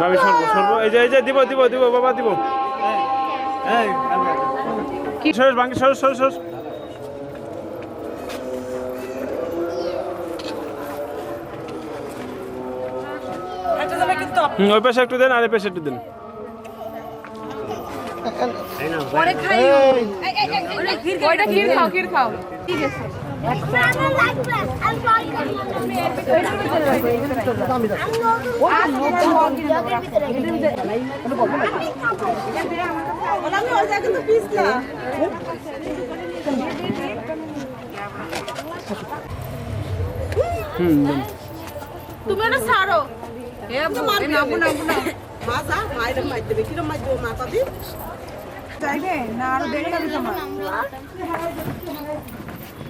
ভাবি সরবো সরবো। এই যে এই যে দিব দিব দিব বাবা দিব। সরস ভাঙ্গি সরস সরস সরস। ওই পাশে একটু দেন আর এই পাশে একটু দেন। পরে খাই ওইটা ক্ষীর খাও ক্ষীর খাও। ঠিক আছে। তুমি ওটা ছাড়ো। এ নামবো নামবো না যাইবে না আরও দেরি হবে তোমার?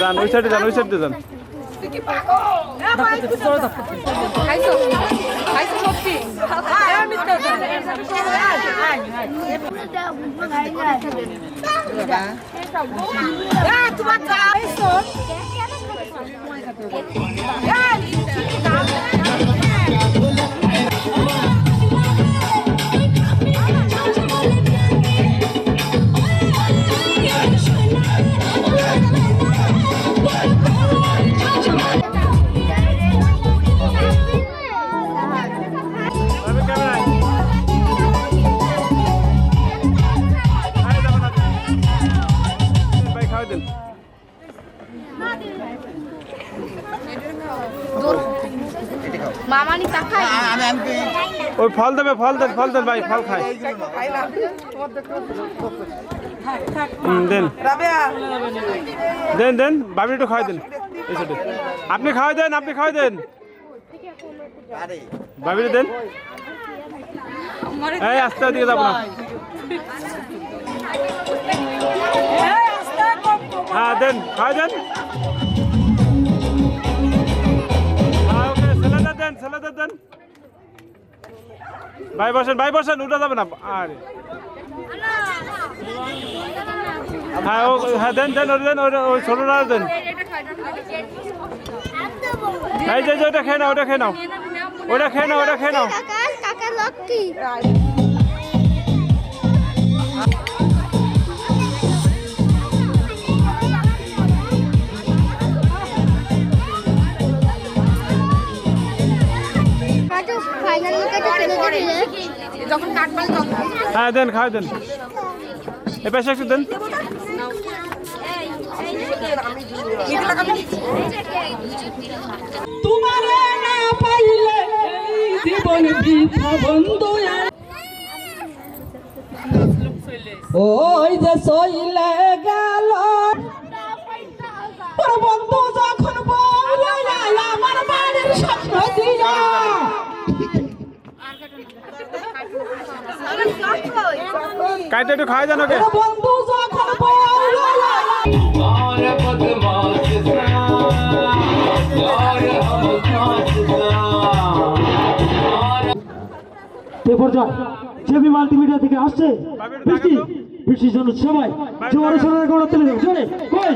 যান ওই সাইডে যান তোমার ওই ফল দেবে, ফল দেন ফল দেন, ভাই, ফল খায় দেন। দেন দেন বাবি একটু খাওয়াই দেন। আপনি খাওয়াই দেন, আপনি খাওয়াই দেন। বাবিরে দেন। এই, আস্তে দিকে যাব না। হ্যাঁ দেন খাওয়াই দেন ওকে, ছেলেদের দেন ছেলেদের দেন। ভাই বসেন ভাই বসেন উঠা যাবে না আরে। হ্যাঁ ও হ্যাঁ দেন দেন ওটা দেন ওই ছোটটা দেন। এই যে, ওটা খেয়ে নাও ওটা খেয়ে নাও। ওটা খেয়ে নাও ওটা খেয়ে নাও। যখন কাটবাল তখন। হ্যাঁ দেন খাওয়া দেন। এ পাশে একটু দেন। তোমারে না পাইলে জীবন বৃথা বন্ধু ওই যে সইলে গেল। বন্ধু যখন বলল আমার বাড়ির স্বপ্ন দিয়া কাইতে একটু খাওয়া জানো কে? জেবি মাল্টিমিডিয়া থেকে আসছে বৃষ্টি বৃষ্টির জন্য সবাই জোরে গড়া তুলে দেবে জোরে কই?